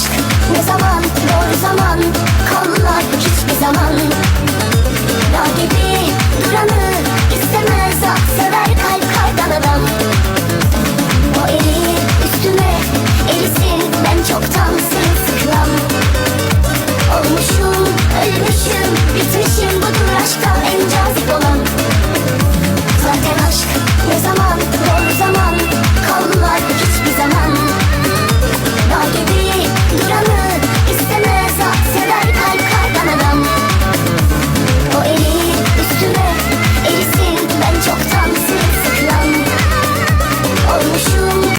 aşk. Ne zaman Doğru zaman Ben çoktan sığ